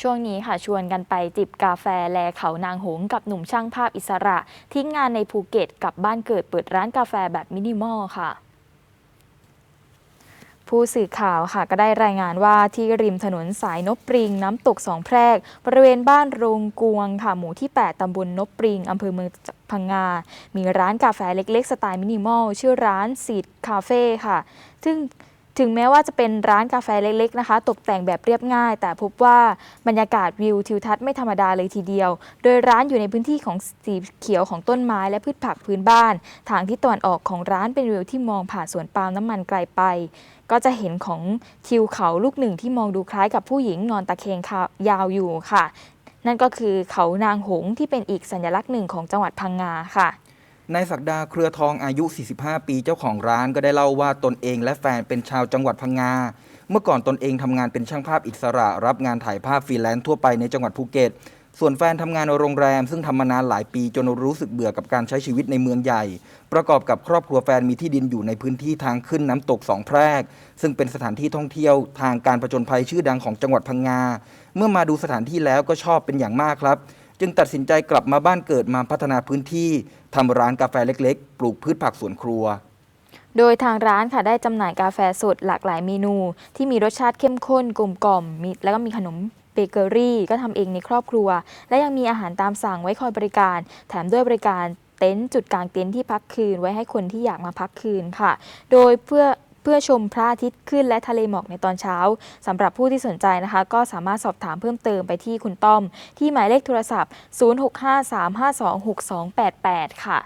ช่วงนี้ค่ะชวนกันไปจิบกาแฟแลเขานางหงกับหนุ่มช่างภาพอิสระ ทิ้งงานในภูเก็ตกลับบ้านเกิดเปิดร้านกาแฟแบบมินิมอลค่ะผู้สื่อข่าวค่ะก็ได้รายงานว่าที่ริมถนนสายนบปริงน้ำตกสองแพรก บริเวณบ้านโรงกวงค่ะหมู่ที่ 8 ตำบลนบปริงอำเภอเมืองพังงา มีร้านกาแฟเล็ก ๆ สไตล์มินิมอล ชื่อร้านซีดคาเฟ่ค่ะ ซึ่ง ถึงแม้ว่าจะเป็นร้านกาแฟเล็กๆนะคะ ตกแต่งแบบเรียบง่าย แต่พบว่าบรรยากาศวิวทิวทัศน์ไม่ธรรมดาเลยทีเดียว โดยร้านอยู่ในพื้นที่ของสีเขียวของต้นไม้และพืชผักพื้นบ้าน ทางที่ตะวันออกของร้านเป็นวิวที่มองผ่านสวนปาล์มน้ำมันไกลไป ก็จะเห็นของทิวเขาลูกหนึ่งที่มองดูคล้ายกับผู้หญิงนอนตะแคงายาวอยู่ค่ะ นั่นก็คือเขานางหงที่เป็นอีกสัญลักษณ์หนึ่งของจังหวัดพังงาค่ะ นายศักดาเครือทองอายุ 45 ปีเจ้าของร้านก็ได้เล่าว่าตนเองและแฟนเป็นชาวจังหวัดพังงา เมื่อก่อนตนเองทำงานเป็นช่างภาพอิสระ รับงานถ่ายภาพฟรีแลนซ์ทั่วไปในจังหวัดภูเก็ต ส่วนแฟนทำงานในโรงแรม ซึ่งทำมานานหลายปีจนรู้สึกเบื่อกับการใช้ชีวิตในเมืองใหญ่ ประกอบกับครอบครัวแฟนมีที่ดินอยู่ในพื้นที่ทางขึ้นน้ำตกสองแพรก ซึ่งเป็นสถานที่ท่องเที่ยวทางการผจญภัยชื่อดังของจังหวัดพังงา เมื่อมาดูสถานที่แล้วก็ชอบเป็นอย่างมากครับ จึงตัดสินใจกลับมาบ้านเกิดมาพัฒนาพื้นที่ทำร้านกาแฟเล็กๆ ปลูกพืชผักสวนครัว โดยทางร้านค่ะได้จำหน่ายกาแฟสดหลากหลายเมนู ที่มีรสชาติเข้มข้นกลมกล่อมมีแล้วก็มีขนมเบเกอรี่ก็ทำเองในครอบครัว และยังมีอาหารตามสั่งไว้คอยบริการ แถมด้วยบริการเต็นท์จุดกลางเต็นท์ที่พักคืนไว้ให้คนที่อยากมาพักคืนค่ะ โดยเพื่อ เพื่อชมพระอาทิตย์ขึ้นและทะเลหมอกในตอนเช้าสำหรับผู้ที่สนใจนะคะ ก็สามารถสอบถามเพิ่มเติมไปที่คุณต้อม ที่หมายเลขโทรศัพท์ 0653526288 ค่ะ